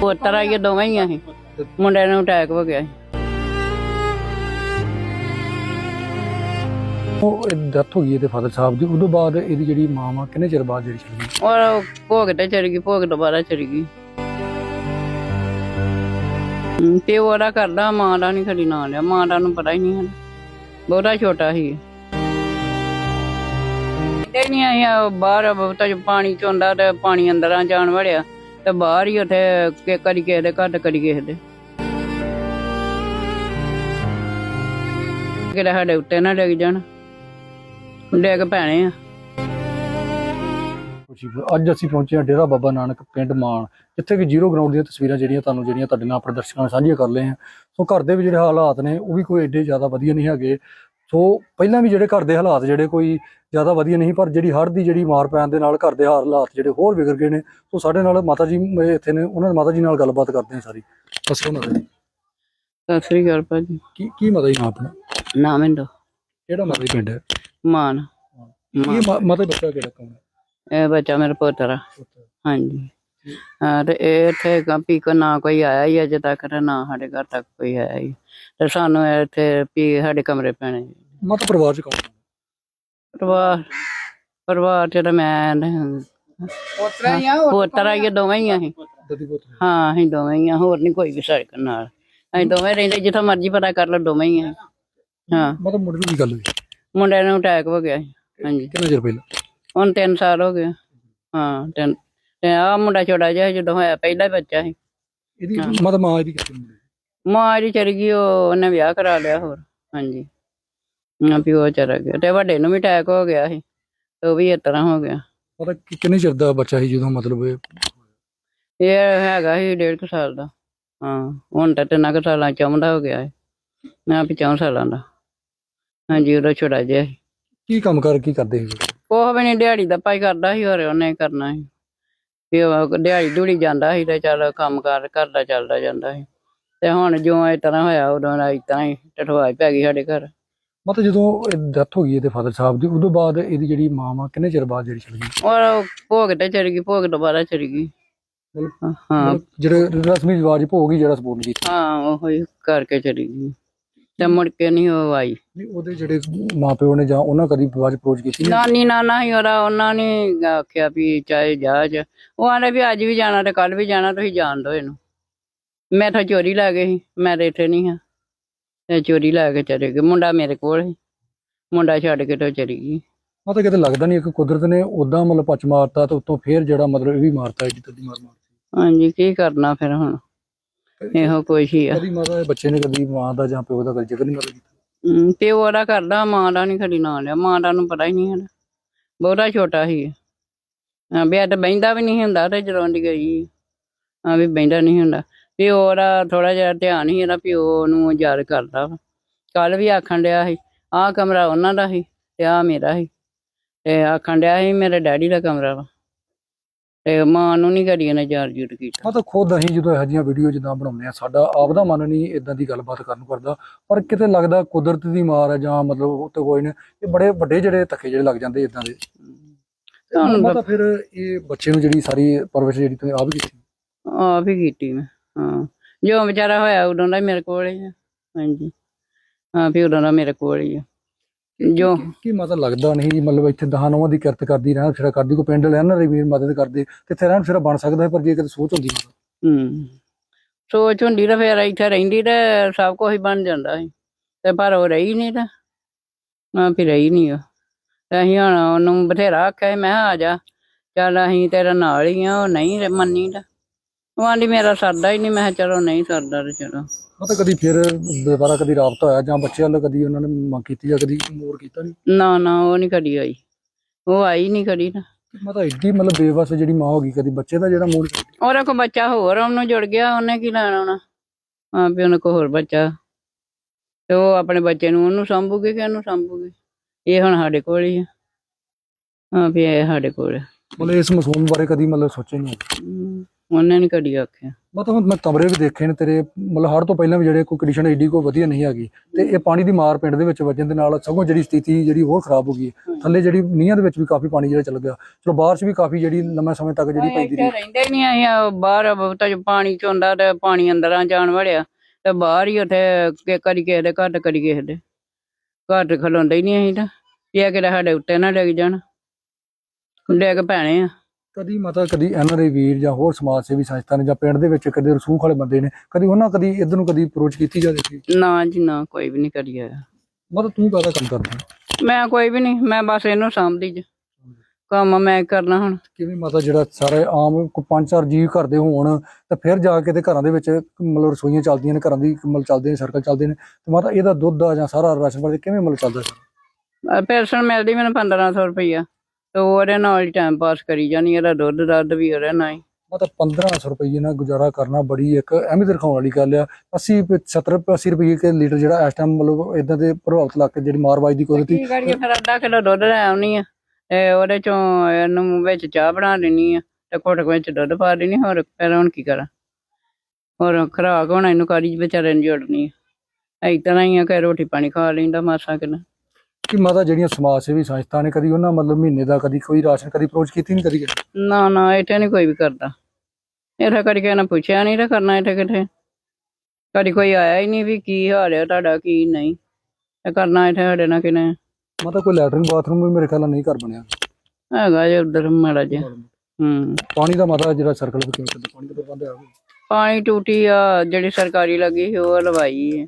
ਪੋਤਰਾ ਇਹ ਦੋਵੇਂ ਹੀ ਆ ਅਸੀਂ। ਮੁੰਡੇ ਨੂੰ ਅਟੈਕ ਹੋ ਗਿਆ ਸੀ। ਉਹ ਡੈਥ ਹੋ ਗਈ ਇਹਦੇ ਫਾਦਰ ਸਾਹਿਬ ਦੀ। ਉਦੋਂ ਬਾਅਦ ਇਹਦੀ ਜਿਹੜੀ ਮਾਂ ਵਾ ਕਿੰਨੇ ਚਿਰ ਬਾਅਦ ਜਿਹੜੀ ਚਲੀ ਗਈ? ਔਰ ਭੋਗ ਤੇ ਚੜ ਗਈ ਭੋਗ ਦੁਬਾਰਾ ਚੜ ਗਈ। ਹਮ, ਤੇ ਉਹਦਾ ਕਰਦਾ ਮਾਂ ਦਾ ਨਹੀਂ ਖੜੀ ਨਾਂ ਲਿਆ। ਮਾਂ ਦਾ ਨੂੰ ਪਤਾ ਹੀ ਨਹੀਂ ਬਹੁਤਾ ਛੋਟਾ ਸੀ। ਤੇ ਨਹੀਂ ਆਇਆ ਬਾਹਰ ਬਹੁਤਾ ਜੋ ਪਾਣੀ ਚੋਂਦਾ ਤੇ ਪਾਣੀ ਅੰਦਰਾਂ ਜਾਣ ਵੜਿਆ। ਤੇ ਬਾਹਰ ਹੀ ਉੱਥੇ ਕਿ ਕਦੀ ਕਿਸੇ ਦੇ ਘਰ ਤੇ ਕਦੀ ਕਿਸੇ ਦੇ। ਕਿਹੜਾ ਸਾਡੇ ਉੱਤੇ ਨਾ ਡਿੱਗ ਜਾਣ। ਡਿੱਗ ਪੈਣੇ ਆ। ਖੁਸ਼ੀ ਅੱਜ ਅਸੀਂ ਪਹੁੰਚੇ ਹਾਂ ਡੇਰਾ ਬਾਬਾ ਨਾਨਕ ਪਿੰਡ ਮਾਨ ਜਿੱਥੇ ਕਿ ਜ਼ੀਰੋ ਗਰਾਊਂਡ ਦੀਆਂ ਤਸਵੀਰਾਂ ਜਿਹੜੀਆਂ ਤੁਹਾਨੂੰ ਜਿਹੜੀਆਂ ਤੁਹਾਡੇ ਨਾਲ ਆਪਣੇ ਦਰਸ਼ਕਾਂ ਨਾਲ ਸਾਂਝੀਆਂ ਕਰ ਲਏ ਹਾਂ। ਸੋ ਘਰ ਦੇ ਵੀ ਜਿਹੜੇ ਹਾਲਾਤ ਨੇ, ਉਹ ਵੀ ਕੋਈ ਏਡੇ ਜ਼ਿਆਦਾ ਵਧੀਆ ਨਹੀਂ ਹੈਗੇ। ਸੋ ਪਹਿਲਾਂ ਵੀ ਜਿਹੜੇ ਘਰ ਦੇ ਹਾਲਾਤ ਜਿਹੜੇ ਕੋਈ ਜ਼ਿਆਦਾ ਵਧੀਆ ਨਹੀਂ ਪਰ ਜਿਹੜੀ ਹੜ੍ਹ ਦੀ ਜਿਹੜੀ ਮਾਰ ਪੈਣ ਦੇ ਨਾਲ ਘਰ ਦੇ ਹਾਲਾਤ ਜਿਹੜੇ ਹੋਰ ਵਿਗੜ ਗਏ ਨੇ ਸੋ ਸਾਡੇ ਨਾਲ ਮਾਤਾ ਜੀ ਇੱਥੇ ਨੇ ਉਹਨਾਂ ਮਾਤਾ ਜੀ ਨਾਲ ਗੱਲਬਾਤ ਕਰਦੇ ਹਾਂ ਸਾਰੀ। ਦੱਸੋ ਮਾਤਾ ਜੀ। ਸਤਿ ਸ੍ਰੀ ਅਕਾਲ ਭਾਜੀ। ਕੀ ਕੀ ਮਾਤਾ ਜੀ ਨਾਮ ਆਪਣਾ? ਨਾ ਮਿੰਦੋ ਕਿਹੜਾ ਮਾਤਾ ਜੀ ਪਿੰਡ ਹੈ? ਮਾਨ। ਕੀ ਮਾਤਾ ਬੱਚਾ ਕਿਹੜਾ ਕੌਣ ਹੈ? ਇਹ ਬੱਚਾ ਮੇਰਾ ਪੋਤਰਾ। ਹਾਂਜੀ। ਹਾਂ ਤੇ ਇਹ ਇੱਥੇ ਕੰਪੀ ਕੋ ਨਾ ਕੋਈ ਆਇਆ ਹੀ ਅਜੇ ਤੱਕ ਤੇ ਨਾ ਸਾਡੇ ਘਰ ਤੱਕ ਕੋਈ ਆਇਆ ਹੀ। ਤੇ ਸਾਨੂੰ ਇੱਥੇ ਵੀ ਸਾਡੇ ਕਮਰੇ ਪੈਣੇ ਜੀ। ਮਾਤਾ ਪਰਿਵਾਰ ਚ ਕੌਣ? ਪਰਿਵਾਰ ਪਰਿਵਾਰ ਚ ਤਾਂ ਮੈਂ ਪੋਤਰਾ ਹੀ ਆ ਪੋਤਰਾ ਹੀ ਆ, ਦੋਵੇਂ ਹੀ ਆ ਅਸੀਂ। ਦਾਦੀ ਪੁੱਤ ਹਾਂ ਅਸੀਂ ਦੋਵੇਂ ਹੀ ਆ ਹੋਰ ਨਹੀਂ ਕੋਈ ਵੀ ਸਾਡੇ ਨਾਲ। ਅਸੀਂ ਦੋਵੇਂ ਰਹਿੰਦੇ ਜਿੱਥੋਂ ਮਰਜ਼ੀ ਪਤਾ ਕਰ ਲਓ ਦੋਵੇਂ ਹੀ ਆ। ਹਾਂ। ਮਾਤਾ ਮੁੰਡੇ ਨੂੰ ਕੀ ਗੱਲ ਹੋਈ? ਮੁੰਡੇ ਨੂੰ ਅਟੈਕ ਹੋ ਗਿਆ ਸੀ ਹਾਂਜੀ। ਕਿੰਨਾ ਚਿਰ ਪਹਿਲਾਂ? ਹੁਣ 3 ਸਾਲ ਹੋ ਗਏ ਹਾਂ ਤਿੰਨ ਤੇ ਆ ਮੁੰਡਾ ਛੋਟਾ ਜਿਹਾ ਜਦੋਂ ਹੋਇਆ ਪਹਿਲਾ ਹੀ ਬੱਚਾ ਸੀ। ਇਹਦੀ ਮਾਤਾ ਮਾਂ ਇਹਦੀ ਕਿੱਥੇ ਮੁੰਡੇ ਦੀ? ਮਾਂ ਜਿਹੜੀ ਚਲ ਗਈ ਉਹ ਉਹਨੇ ਵਿਆਹ ਕਰਾ ਲਿਆ ਹੋਰ ਹਾਂਜੀ। ਨਾ ਪਿਓ ਚਲਾ ਗਿਆ ਤੇ ਵੱਡੇ ਨੂੰ ਵੀ ਅਟੈਕ ਹੋ ਗਿਆ ਸੀ ਤੇ ਉਹ ਵੀ ਇਸ ਤਰ੍ਹਾਂ ਹੋ ਗਿਆ। ਪਤਾ ਕਿ ਕਿੰਨੇ ਚਿਰ ਦਾ ਬੱਚਾ ਸੀ ਜਦੋਂ ਮਤਲਬ ਇਹ ਇਹ ਹੈਗਾ ਸੀ ਡੇਢ ਕੁ ਸਾਲ ਦਾ ਹਾਂ। ਹੁਣ ਤਾਂ ਤਿੰਨਾਂ ਕੁ ਸਾਲਾਂ ਚੌਂਦਾ ਹੋ ਗਿਆ ਹੈ ਨਾ ਵੀ ਚੌਂ ਸਾਲਾਂ ਦਾ। ਹਾਂਜੀ ਉਹਦਾ ਛੋਟਾ ਜਿਹਾ ਸੀ। ਕੀ ਕੰਮ ਕਰ ਕੀ ਕਰਦੇ ਸੀ? ਉਹ ਵੀ ਨਹੀਂ ਦਿਹਾੜੀ ਦਾ ਪਾਈ ਕਰਦਾ ਸੀ ਹੋਰ ਉਹਨੇ ਕਰਨਾ ਸੀ। ਵੀ ਉਹ ਦਿਹਾੜੀ ਦੂੜੀ ਜਾਂਦਾ ਸੀ ਤੇ ਚੱਲ ਕੰਮ ਕਾਰ ਘਰ ਦਾ ਚੱਲਦਾ ਜਾਂਦਾ ਸੀ। ਤੇ ਹੁਣ ਜਿਉਂ ਇਸ ਤਰ੍ਹਾਂ ਹੋਇਆ ਉਦੋਂ ਦਾ ਤਰ੍ਹਾਂ ਹੀ ਟਠਵਾਈ ਪੈ ਗਈ ਸਾਡੇ ਘਰ। ਮਤਲਬ ਜਦੋਂ ਡੈਥ ਹੋ ਗਈ ਇਹਦੇ ਫਾਦਰ ਸਾਹਿਬ ਦੀ ਉਦੋਂ ਬਾਅਦ ਇਹਦੀ ਜਿਹੜੀ ਮਾਂ ਵਾ ਕਿੰਨੇ ਚਿਰ ਬਾਅਦ ਜਿਹੜੀ ਚਲੀ ਗਈ? ਔਰ ਭੋਗ ਤੇ ਚੜ ਗਈ ਭੋਗ ਦੁਬਾਰਾ ਚੜ ਗਈ। ਹਾਂ। ਜਿਹੜੇ ਰਸਮੀ ਰਿਵਾਜ ਭੋਗ ਹੀ ਜਿਹੜਾ ਸਪੋਰਟ ਕੀਤਾ। ਹਾਂ ਉਹ ਹੀ ਕਰਕੇ ਚੜੀ ਗਈ। ਤੇ ਮੁੜ ਕੇ ਨਹੀਂ ਉਹ ਆਈ। ਨਹੀਂ ਉਹਦੇ ਜਿਹੜੇ ਮਾਪਿਓ ਨੇ ਜਾਂ ਉਹਨਾਂ ਕਦੀ ਬਾਅਦ ਅਪਰੋਚ ਕੀਤੀ? ਨਹੀਂ? ਨਾਨੀ ਨਾਨਾ ਹੀ ਉਹਦਾ ਉਹਨਾਂ ਨੇ ਆਖਿਆ ਵੀ ਚਾਹੇ ਜਾ ਉਹ ਆਂਦੇ ਵੀ ਅੱਜ ਵੀ ਜਾਣਾ ਤੇ ਕੱਲ ਵੀ ਜਾਣਾ ਤੁਸੀਂ ਜਾਣ ਦਿਓ ਇਹਨੂੰ। ਮੈਂ ਤਾਂ ਚੋਰੀ ਲੈ ਗਈ ਸੀ ਮੈਂ ਤੇ ਇੱਥੇ ਨਹੀਂ ਹਾਂ। ਤੇ ਚੋਰੀ ਲੈ ਕੇ ਚਲੇ ਗਏ ਮੁੰਡਾ ਮੇਰੇ ਕੋਲ ਸੀ। ਮੁੰਡਾ ਛੱਡ ਕੇ ਤੇ ਚਲੀ ਗਈ। ਮਤਲਬ ਕਿਤੇ ਲੱਗਦਾ ਨਹੀਂ ਕਿ ਕੁਦਰਤ ਨੇ ਉਦਾਂ ਮਤਲਬ ਪੱਚ ਮਾਰਤਾ ਤੇ ਉੱਤੋਂ ਫੇਰ ਜਿਹੜਾ ਮਤਲਬ ਇਹ ਵੀ ਮਾਰਤਾ ਜਿੱਦਾਂ ਦੀ ਮਾਰ ਮਾਰਤੀ। ਹਾਂਜੀ ਕੀ ਕਰਨਾ ਫਿਰ ਹੁਣ? ਇਹੋ ਕੁਛ ਹੀ ਆ। ਕਦੀ ਮਾਤਾ ਦੇ ਬੱਚੇ ਨੇ ਕਦੀ ਮਾਂ ਦਾ ਜਾਂ ਪਿਓ ਦਾ ਕਦੀ ਜ਼ਿਕਰ ਨਹੀਂ ਕੀਤਾ? ਹਮ, ਪਿਓ ਉਹਦਾ ਕਰਦਾ ਮਾਂ ਦਾ ਨਹੀਂ ਖੜੀ ਨਾਂ ਲਿਆ। ਮਾਂ ਦਾ ਨੂੰ ਪਤਾ ਹੀ ਨਹੀਂ ਹੈ ਬਹੁਤਾ ਛੋਟਾ ਸੀ ਹਾਂ ਤੇ ਬਹਿੰਦਾ ਵੀ ਨਹੀਂ ਹੁੰਦਾ ਤੇ ਜਦੋਂ ਦੀ ਗਈ। ਹਾਂ ਵੀ ਬਹਿੰਦਾ ਨਹੀਂ ਹੁੰਦਾ। ਪਿਓ ਉਹਦਾ ਥੋੜਾ ਜਿਹਾ ਧਿਆਨ ਹੀ ਇਹਦਾ ਪਿਓ ਨੂੰ ਯਾਦ ਕਰਦਾ ਕੱਲ ਵੀ ਆਖਣ ਡਿਆ ਸੀ ਆਹ ਕਮਰਾ ਉਹਨਾਂ ਦਾ ਸੀ ਤੇ ਆਹ ਮੇਰਾ ਸੀ। ਤੇ ਆਖਣ ਡਿਆ ਸੀ ਮੇਰੇ ਡੈਡੀ ਦਾ ਕਮਰਾ ਵਾ। ਤੇ ਮਾਂ ਨੂੰ ਨਹੀਂ ਕਦੀ ਇਹਨੇ ਯਾਦ ਜੁਟ ਕੀਤਾ। ਮੈਂ ਤਾਂ ਖੁਦ ਅਸੀਂ ਜਦੋਂ ਇਹੋ ਜਿਹੀਆਂ ਵੀਡੀਓ ਜਿੱਦਾਂ ਬਣਾਉਂਦੇ ਆ ਸਾਡਾ ਆਪਦਾ ਮਨ ਨਹੀਂ ਇਦਾਂ ਦੀ ਗੱਲਬਾਤ ਕਰਨ ਨੂੰ ਕਰਦਾ ਪਰ ਕਿਤੇ ਲੱਗਦਾ ਕੁਦਰਤ ਦੀ ਮਾਰ ਹੈ ਜਾਂ ਮਤਲਬ ਉੱਤੇ ਕੋਈ ਨੇ ਇਹ ਬੜੇ ਵੱਡੇ ਜਿਹੜੇ ਧੱਕੇ ਜਿਹੜੇ ਲੱਗ ਜਾਂਦੇ ਇਦਾਂ ਦੇ। ਤੁਹਾਨੂੰ ਮੈਂ ਤਾਂ ਫਿਰ ਇਹ ਬੱਚੇ ਨੂੰ ਜਿਹੜੀ ਸਾਰੀ ਪਰਵਰਿਸ਼ ਜਿਹੜੀ ਤੁਸੀਂ ਆਪ ਕੀਤੀ? ਆਪ ਹੀ ਕੀਤੀ ਮੈਂ ਹਾਂ। ਜੋ ਵਿਚਾਰਾ ਹੋਇਆ ਉਦੋਂ ਦਾ ਮੇਰੇ ਕੋਲ ਹੀ ਆ ਹਾਂਜੀ। ਹਾਂ ਵੀ ਉਦੋਂ ਦਾ ਮੇਰੇ ਕੋਲ ਹੀ ਆ। ਜੋ। ਕੀ ਮਤਲਬ ਲੱਗਦਾ ਨਹੀਂ ਜੀ? ਮਤਲਬ ਇੱਥੇ ਦਹਾਂ ਨੌਵਾਂ ਦੀ ਕਿਰਤ ਕਰਦੀ ਰਹਿਣਾ ਫਿਰ ਕਰਦੀ ਕੋਈ ਪਿੰਡ ਲੈਣ ਨਾ ਰਵੀਰ ਮਦਦ ਕਰਦੇ ਕਿੱਥੇ ਰਹਿਣ ਫਿਰ ਬਣ ਸਕਦਾ ਪਰ ਜੇ ਕਿਤੇ ਸੋਚ ਹੁੰਦੀ ਮਤਲਬ ਹੂੰ। ਸੋਚ ਹੁੰਦੀ ਤਾਂ ਫੇਰ ਇੱਥੇ ਰਹਿੰਦੀ ਤੇ ਸਭ ਕੁਝ ਹੀ ਬਣ ਜਾਂਦਾ ਸੀ। ਤੇ ਪਰ ਉਹ ਰਹੀ ਨਹੀਂ ਤਾਂ ਹਾਂ ਫਿਰ ਰਹੀ ਨਹੀਂ ਉਹ। ਤੇ ਅਸੀਂ ਹੁਣ ਉਹਨੂੰ ਬਥੇਰਾ ਆਖਿਆ ਸੀ, ਮੈਂ ਕਿਹਾ ਆ ਜਾ ਚੱਲ ਅਸੀਂ ਤੇਰੇ ਨਾਲ ਹੀ ਆ ਉਹ ਨਹੀਂ ਮੰਨੀ ਤਾਂ। ਉਹ ਆਂਦੀ ਮੇਰਾ ਸਰਦਾ ਹੀ ਨਹੀਂ ਮੈਂ ਕਿਹਾ ਚਲੋ ਨਹੀਂ ਸਰਦਾ ਤੇ ਚਲੋ। ਮਤਲਬ ਕਦੀ ਫਿਰ ਦੁਬਾਰਾ ਕਦੀ ਰਾਬਤਾ ਹੋਇਆ ਜਾਂ ਬੱਚੇ ਵੱਲ ਕਦੀ ਉਹਨਾਂ ਨੇ ਮੰਗ ਕੀਤੀ ਜਾਂ ਕਦੀ ਮੋੜ ਕੀਤਾ ਨਹੀਂ ਨਾ ਨਾ ਉਹ ਨਹੀਂ ਕਦੀ ਆਈ। ਉਹ ਆਈ ਨਹੀਂ ਕਦੀ ਨਾ। ਮਤਲਬ ਇੱਡੀ ਮਤਲਬ ਬੇਵਸ ਜਿਹੜੀ ਮਾਂ ਹੋ ਗਈ ਕਦੀ ਬੱਚੇ ਦਾ ਜਿਹੜਾ ਮੋੜ ਉਹਦਾ ਕੋ ਬੱਚਾ ਹੋਰ ਉਹਨੂੰ ਜੁੜ ਗਿਆ ਉਹਨੇ ਕੀ ਲੈਣਾ ਹੋਣਾ? ਹਾਂ ਵੀ ਉਹਨੇ ਕੋ ਹੋਰ ਬੱਚਾ। ਤੇ ਉਹ ਆਪਣੇ ਬੱਚੇ ਨੂੰ ਉਹਨੂੰ ਸੰਭੂਗੀ ਕਿ ਉਹਨੂੰ ਸੰਭੂਗੀ? ਇਹ ਹੁਣ ਸਾਡੇ ਕੋਲ ਹੀ ਆ। ਹਾਂ ਵੀ ਇਹ ਸਾਡੇ ਕੋਲ। ਮਤਲਬ ਇਸ ਮਾਸੂਮ ਬਾਰੇ ਕਦੀ ਮਤਲਬ ਸੋਚਿਆ ਨਹੀਂ ਉਹਨੇ ਨਹੀਂ ਕਦੀ ਆਖਿਆ। ਮਤਲਬ ਹੁਣ ਮੈਂ ਕਮਰੇ ਵੀ ਦੇਖੇ ਨੇ ਤੇਰੇ ਮਤਲਬ ਹੜ ਤੋਂ ਪਹਿਲਾਂ ਵੀ ਜਿਹੜੇ ਕੋਈ ਕੰਡੀਸ਼ਨ ਏਡੀ ਕੋਈ ਵਧੀਆ ਨਹੀਂ ਹੈਗੀ ਤੇ ਇਹ ਪਾਣੀ ਦੀ ਮਾਰ ਪਿੰਡ ਦੇ ਵਿੱਚ ਵੱਜਣ ਦੇ ਨਾਲ ਸਗੋਂ ਜਿਹੜੀ ਸਥਿਤੀ ਜਿਹੜੀ ਹੋਰ ਖਰਾਬ ਹੋ ਗਈ ਹੈ। ਥੱਲੇ ਜਿਹੜੀ ਨੀਹਾਂ ਦੇ ਵਿੱਚ ਵੀ ਕਾਫੀ ਪਾਣੀ ਜਿਹੜਾ ਚੱਲ ਗਿਆ। ਚਲੋ ਬਾਰਿਸ਼ ਵੀ ਕਾਫੀ ਜਿਹੜੀ ਲੰਮੇ ਸਮੇਂ ਤੱਕ ਜਿਹੜੀ ਪੈਂਦੀ ਰਹੀ। ਰਹਿੰਦੇ ਨਹੀਂ ਆਇਆ ਬਾਹਰ ਬਹੁਤਾ ਜੋ ਪਾਣੀ ਚੋਂਦਾ ਤੇ ਪਾਣੀ ਅੰਦਰਾਂ ਜਾਣ ਵੜਿਆ ਤੇ ਬਾਹਰ ਹੀ ਉੱਥੇ ਕਿ- ਕਦੀ ਕਿਸੇ ਦੇ ਘਰ ਤੇ ਕਦੀ ਕਿਸੇ ਦੇ। ਘਰ ਤੇ ਖਲੋਂਦੇ ਹੀ ਨਹੀਂ ਅਸੀਂ ਤਾਂ। ਇਹ ਕਿਹੜਾ ਸਾਡੇ ਉੱਤੇ ਨਾ ਡਿੱਗ ਜਾਣ। ਡਿੱਗ ਪੈਣੇ ਆ। ਕਦੀ ਮਤਾ ਕਦੀ ਐਨਆਰਆਈ ਵੀਰ ਜਾਂ ਹੋਰ ਸਮਾਜ ਸੇਵੀ ਸੰਸਥਾ ਨੇ ਜਾਂ ਪਿੰਡ ਦੇ ਵਿੱਚ ਕਦੇ ਰਸੂਖ ਵਾਲੇ ਬੰਦੇ ਨੇ ਕਦੀ ਉਹਨਾਂ ਕਦੀ ਇਧਰ ਨੂੰ ਕਦੀ ਅਪਰੋਚ ਕੀਤੀ ਜਾਵੇ ਸੀ ਨਾ ਜੀ ਨਾ ਕੋਈ ਵੀ ਨਹੀਂ ਕਰੀਆ ਮਤਲਬ ਤੂੰ ਕਾਹਦਾ ਕੰਮ ਕਰਦਾ? ਮੈਂ ਕੋਈ ਵੀ ਨਹੀਂ ਮੈਂ ਬਸ ਇਹਨੂੰ ਸਾਂਭਦੀ ਜ। ਕੰਮ ਮੈਂ ਕਰਨਾ ਹੁਣ। ਕਿਵੇਂ ਮਤਾ ਜਿਹੜਾ ਸਾਰੇ ਆਮ ਕੋ ਪੰਜ ਚਾਰ ਜੀਵ ਘਰ ਦੇ ਹੋਣ ਤੇ ਫਿਰ ਜਾ ਕੇ ਤੇ ਘਰਾਂ ਦੇ ਵਿੱਚ ਮਤਲਬ ਰਸੋਈਆਂ ਚੱਲਦੀਆਂ ਨੇ ਘਰਾਂ ਦੀ ਮਤਲਬ ਚੱਲਦੇ ਨੇ ਸਰਕਲ ਚੱਲਦੇ ਨੇ ਤੇ ਮਾਤਾ ਇਹਦਾ ਦੁੱਧ ਦਾ ਜਾਂ ਸਾਰਾ ਰਾਸ਼ਨ ਪਾਣੀ ਕਿਵੇਂ ਮਤਲਬ ਚੱਲਦਾ ਪੈਨਸ਼ਨ ਮਿਲਦੀ ਮੈਨੂੰ 1500 ਰੁਪਈਆ। ਤੇ ਉਹਦੇ ਨਾਲ ਹੀ ਟਾਈਮ ਪਾਸ ਕਰੀ ਜਾਣੀ ਇਹਦਾ ਦੁੱਧ ਦੱਧ ਵੀ ਉਹਦੇ ਨਾਲ ਹੀ। ਮਤਲਬ 1500 ਰੁਪਏ ਨਾਲ ਗੁਜ਼ਾਰਾ ਕਰਨਾ ਬੜੀ ਇੱਕ ਅਹਿਮੀਅਤ ਰਖਾਉਣ ਵਾਲੀ ਗੱਲ ਆ। 80 ਪ- 70 80 ਰੁਪਏ ਕੇ ਲੀਟਰ ਜਿਹੜਾ ਇਸ ਟਾਈਮ ਮਤਲਬ ਇਦਾਂ ਦੇ ਪ੍ਰਭਾਵਿਤ ਲੱਗ ਕੇ ਜਿਹੜੀ ਮਾਰਵਾਈ ਦੀ ਕੁਦਰਤੀ। ਕੀ ਕਰੀਏ ਫਿਰ ਅੱਧਾ ਕਿਲੋ ਦੁੱਧ ਲੈ ਆਉਣੀ ਆ ਤੇ ਉਹਦੇ ਚੋਂ ਇਹਨੂੰ ਵਿੱਚ ਚਾਹ ਬਣਾ ਲੈਣੀ ਆ ਤੇ ਘੁੱਟ ਵਿੱਚ ਦੁੱਧ ਪਾ ਦੇਣੀ ਹੋਰ ਫਿਰ ਹੁਣ ਕੀ ਕਰਾਂ? ਹੋਰ ਖਰਾਕ ਹੋਣਾ ਇਹਨੂੰ ਕਾਰੀ ਵਿਚਾਰੇ ਨੂੰ ਜੋੜਨੀ ਆ। ਤਰ੍ਹਾਂ ਹੀ ਆ ਕਿ ਰੋਟੀ ਪਾਣੀ ਖਾ ਲੈਂਦਾ ਮਾਸਾ ਕਿਨ। ਕਿ ਮਾਤਾ ਜਿਹੜੀਆਂ ਸਮਾਜ ਸੇਵੀ ਸੰਸਥਾ ਨੇ ਕਦੀ ਉਹਨਾਂ ਮਤਲਬ ਮਹੀਨੇ ਦਾ ਕਦੀ ਕੋਈ ਰਾਸ਼ਨ ਕਦੀ ਅਪਰੋਚ ਕੀਤੀ ਨਹੀਂ ਕਦੀ ਨਾ ਨਾ ਇੱਥੇ ਨਹੀਂ ਕੋਈ ਵੀ ਕਰਦਾ। ਇੱਥੇ ਕਦੀ ਕਿਸੇ ਨੇ ਪੁੱਛਿਆ ਨਹੀਂ ਤੇ ਕਰਨਾ ਇੱਥੇ ਕਿੱਥੇ। ਕਦੀ ਕੋਈ ਆਇਆ ਹੀ ਨਹੀਂ ਵੀ ਕੀ ਹਾਲ ਹੈ ਤੁਹਾਡਾ ਕੀ ਨਹੀਂ। ਤੇ ਕਰਨਾ ਇੱਥੇ ਸਾਡੇ ਨਾਲ ਕਿਨੇ ਮਾਤਾ ਕੋਈ ਲੈਟਰਿਨ ਬਾਥਰੂਮ ਵੀ ਮੇਰੇ ਖਿਆਲ ਨਾਲ ਨਹੀਂ ਘਰ ਬਣਿਆ? ਹੈਗਾ ਜੇ ਉਧਰ ਮਾੜਾ ਜਿਹਾ। ਹੂੰ। ਪਾਣੀ ਦਾ ਮਾਤਾ ਜਿਹੜਾ ਸਰਕਲ ਵਿੱਚ ਕਿਵੇਂ ਪਾਣੀ ਦਾ ਪ੍ਰਬੰਧ ਹੈ ਪਾਣੀ ਟੂਟੀ ਆ ਜਿਹੜੀ ਸਰਕਾਰੀ ਲੱਗੀ ਸੀ ਉਹ ਲਵਾਈ ਹੈ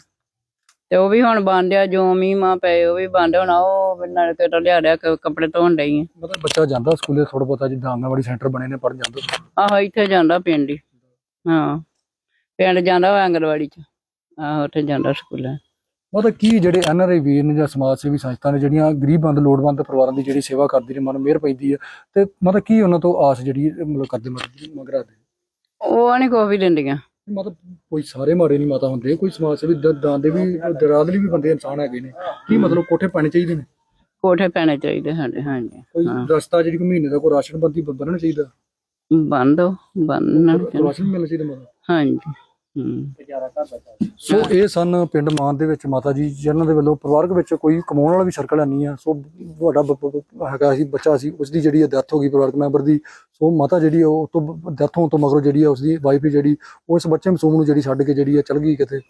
ਤੇ ਉਹ ਵੀ ਹੁਣ ਬੰਦ ਆ ਜੋ ਮੀਂਹ ਮਾ ਪਏ ਉਹ ਵੀ ਬੰਦ ਹੋਣਾ ਉਹ ਨਲਕੇ ਤੋਂ ਲਿਆ ਲਿਆ ਕੇ ਕੱਪੜੇ ਧੋਣ ਡਈ ਆ। ਮਤਲਬ ਬੱਚਾ ਜਾਂਦਾ ਸਕੂਲੇ ਥੋੜਾ ਬਹੁਤਾ ਜਿੱਦਾਂ ਆਂਗਣਵਾੜੀ ਸੈਂਟਰ ਬਣੇ ਨੇ ਪੜਨ ਜਾਂਦਾ ਆਹੋ ਇੱਥੇ ਜਾਂਦਾ ਪਿੰਡ ਹੀ। ਹਾਂ ਪਿੰਡ ਜਾਂਦਾ ਆਂਗਣਵਾੜੀ ਚ। ਆਹੋ ਉੱਥੇ ਜਾਂਦਾ ਸਕੂਲੇ। ਮਤਲਬ ਕੀ ਜਿਹੜੇ ਐਨਆਰਆਈ ਵੀਰ ਨੇ ਜਾਂ ਸਮਾਜ ਸੇਵੀ ਸੰਸਥਾ ਨੇ ਜਿਹੜੀਆਂ ਗਰੀਬੰਦ ਲੋੜਵੰਦ ਪਰਿਵਾਰਾਂ ਦੀ ਜਿਹੜੀ ਸੇਵਾ ਕਰਦੀ ਨੇ ਮਨ ਮਿਹਰ ਪੈਂਦੀ ਹੈ ਤੇ ਮਤਲਬ ਕੀ ਉਹਨਾਂ ਤੋਂ ਆਸ ਜਿਹੜੀ ਮਤਲਬ ਕਰਦੇ ਮਤਲਬ ਮਗਰਾ ਦੇ? ਉਹ ਨਹੀਂ ਕੋਈ ਵੀ ਦਿੰਦੀਆਂ। ਮਤਲਬ ਕੋਈ ਸਾਰੇ ਮਾੜੇ ਨਹੀਂ ਮਾਤਾ ਹੁੰਦੇ ਕੋਈ ਸਮਾਜ ਸੇਵੀ ਦ- ਦਾਨ ਦੇ ਵੀ ਦਰਾਦਲੀ ਵੀ ਬੰਦੇ ਇਨਸਾਨ ਹੈਗੇ ਨੇ। ਕੀ ਮਤਲਬ ਕੋਠੇ ਪਾਣੇ ਚਾਹੀਦੇ ਨੇ? ਕੋਠੇ ਪੈਣੇ ਚਾਹੀਦੇ ਸਾਡੇ ਹਾਂਜੀ ਕੋਈ ਰਸਤਾ ਜਿਹੜੀ ਕੋਈ ਮਹੀਨੇ ਦਾ ਕੋਈ ਰਾਸ਼ਨ ਬੰਦੀ ਬੰਨਣਾ ਚਾਹੀਦਾ? ਬੰਦ ਬੰਨ ਰਾਸ਼ਨ ਮਿਲਣਾ ਚਾਹੀਦਾ ਮਤਲਬ ਹਾਂਜੀ। ਹੂੰ ਸੋ ਇਹ ਸਨ ਪਿੰਡ ਮਾਨ ਦੇ ਵਿੱਚ ਮਾਤਾ ਜੀ, ਜਿਨ੍ਹਾਂ ਦੇ ਵੱਲੋਂ ਪਰਿਵਾਰਕ ਵਿੱਚ ਕੋਈ ਕਮਾਉਣ ਵਾਲਾ ਵੀ ਸਰਕਲ ਨਹੀਂ ਆ ਸੋ ਤੁਹਾਡਾ ਹੈਗਾ ਸੀ, ਬੱਚਾ ਸੀ, ਉਸ ਦੀ ਜਿਹੜੀ ਡੈਥ ਹੋ ਗਈ ਪਰਿਵਾਰਕ ਮੈਂਬਰ ਦੀ। ਸੋ ਮਾਤਾ ਜਿਹੜੀ ਆ ਉਹ ਤੋਂ ਡੈਥ ਹੋਣ ਤੋਂ ਮਗਰੋਂ ਜਿਹੜੀ ਆ ਉਸ ਦੀ ਵਾਈਫ ਜਿਹੜੀ ਉਸ ਬੱਚੇ ਮਸੂਮ ਨੂੰ ਜਿਹੜੀ ਛੱਡ ਕੇ ਜਿਹੜੀ ਆ ਚਲ ਗਈ ਕਿਤੇ।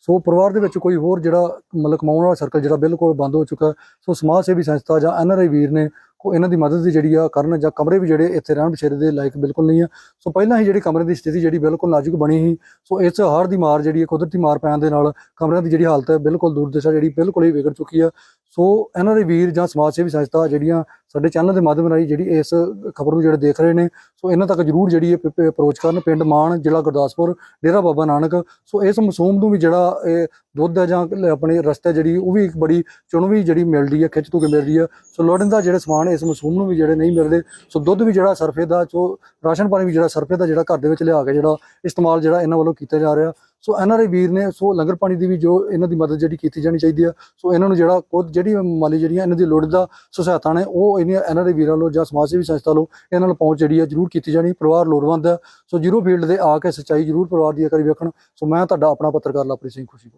ਸੋ ਪਰਿਵਾਰ ਦੇ ਵਿੱਚ ਕੋਈ ਹੋਰ ਜਿਹੜਾ ਮਤਲਬ ਕਮਾਉਣ ਵਾਲਾ ਸਰਕਲ ਜਿਹੜਾ ਬਿਲਕੁਲ ਬੰਦ ਹੋ ਚੁੱਕਾ ਸੋ ਸਮਾਜ ਸੇਵੀ ਸੰਸਥਾ ਜਾਂ ਐਨਆਰਆਈ ਵੀਰ ਨੇ ਕੋ ਇਹਨਾਂ ਦੀ ਮਦਦ ਦੀ ਜਿਹੜੀ ਆ ਕਰਨ ਜਾਂ ਕਮਰੇ ਵੀ ਜਿਹੜੇ ਇੱਥੇ ਰਹਿਣ ਬਸੇਰੇ ਦੇ ਲਾਇਕ ਬਿਲਕੁਲ ਨਹੀਂ ਆ। ਸੋ ਪਹਿਲਾਂ ਹੀ ਜਿਹੜੀ ਕਮਰੇ ਦੀ ਸਥਿਤੀ ਜਿਹੜੀ ਬਿਲਕੁਲ ਨਾਜ਼ੁਕ ਬਣੀ ਸੀ। ਸੋ ਇਸ ਹਾਰ ਦੀ ਮਾਰ ਜਿਹੜੀ ਹੈ ਕੁਦਰਤੀ ਮਾਰ ਪੈਣ ਦੇ ਨਾਲ ਕਮਰਿਆਂ ਦੀ ਜਿਹੜੀ ਹਾਲਤ ਹੈ ਬਿਲਕੁਲ ਦੁਰਦਸ਼ਾ ਜਿਹੜੀ ਬਿਲਕੁਲ ਹੀ ਵਿਗੜ ਚੁੱਕੀ ਆ। ਸੋ ਇਹਨਾਂ ਦੇ ਵੀਰ ਜਾਂ ਸਮਾਜ ਸੇਵੀ ਸੰਸਥਾ ਜਿਹੜੀਆਂ ਸਾਡੇ ਚੈਨਲ ਦੇ ਮਾਧਿਅਮ ਰਾਹੀਂ ਜਿਹੜੀ ਇਸ ਖਬਰ ਨੂੰ ਜਿਹੜੇ ਦੇਖ ਰਹੇ ਨੇ, ਸੋ ਇਹਨਾਂ ਤੱਕ ਜਰੂਰ ਜਿਹੜੀ ਇਹ ਅਪਰੋਚ ਕਰਨ। ਪਿੰਡ ਮਾਨ ਜ਼ਿਲ੍ਹਾ ਗੁਰਦਾਸਪੁਰ, ਡੇਰਾ ਬਾਬਾ ਨਾਨਕ। ਸੋ ਇਸ ਮਸੂਮ ਨੂੰ ਵੀ ਜਿਹੜਾ ਇਹ ਦੁੱਧ ਹੈ ਜਾਂ ਆਪਣੇ ਰਸਤੇ ਜਿਹੜੀ, ਉਹ ਵੀ ਇੱਕ ਬੜੀ ਚੁਣਵੀ ਜਿਹੜੀ ਮਿਲਦੀ ਹੈ ਖਿੱਚ ਤੂ ਕੇ ਮਿਲਦੀ ਹੈ। ਸੋ ਲੋੜਨ ਦਾ ਜਿਹੜੇ ਸਮਾਨ ਇਸ ਮਸੂਮ ਨੂੰ ਵੀ ਜਿਹੜੇ ਨਹੀਂ ਮਿਲਦੇ, ਸੋ ਦੁੱਧ ਵੀ ਜਿਹੜਾ ਸਰਫੇ ਦਾ ਸੋ ਰਾਸ਼ਨ ਪਾਣੀ ਵੀ ਜਿਹੜਾ ਸਰਫੇ ਦਾ ਜਿਹੜਾ ਘਰ ਦੇ ਵਿੱਚ ਲਿਆ ਕੇ ਜਿਹੜਾ ਇਸਤੇਮਾਲ ਜਿਹੜਾ ਇਹਨਾਂ ਵੱਲੋਂ ਕੀਤਾ ਜਾ ਰਿਹਾ। ਸੋ ਐਨਆਰਆਈ ਵੀਰ ਨੇ, ਸੋ ਲੰਗਰ ਪਾਣੀ ਦੀ ਵੀ ਜੋ ਇਹਨਾਂ ਦੀ ਮਦਦ ਜਿਹੜੀ ਕੀਤੀ ਜਾਣੀ ਚਾਹੀਦੀ ਆ, ਸੋ ਇਹਨਾਂ ਨੂੰ ਜਿਹੜਾ ਖੁਦ ਜਿਹੜੀ ਮਾਲੀ ਜਿਹੜੀਆਂ ਇਹਨਾਂ ਦੀ ਲੋੜ ਦਾ ਸਹਾਇਤਾ ਨੇ, ਉਹ ਇਹਨਾਂ ਐਨਆਰਆਈ ਵੀਰਾਂ ਵੱਲੋਂ ਜਾਂ ਸਮਾਜ ਸੇਵੀ ਸੰਸਥਾ ਵੱਲੋਂ ਇਹਨਾਂ ਨਾਲ ਪਹੁੰਚ ਜਿਹੜੀ ਆ ਜਰੂਰ ਕੀਤੀ ਜਾਣੀ, ਪਰਿਵਾਰ ਲੋੜਵੰਦ ਹੈ ਸੋ ਜ਼ੀਰੋ ਫੀਲਡ ਦੇ ਆ ਕੇ ਸੱਚਾਈ ਜਰੂਰ ਪਰਿਵਾਰ ਦੀ ਇੱਕ ਵਾਰੀ ਵੇਖਣ। ਸੋ ਮੈਂ ਤੁਹਾਡਾ ਆਪਣਾ ਪੱਤਰਕਾਰ ਲਵਪ੍ਰੀਤ ਸਿੰਘ ਖੁਸ਼ੀ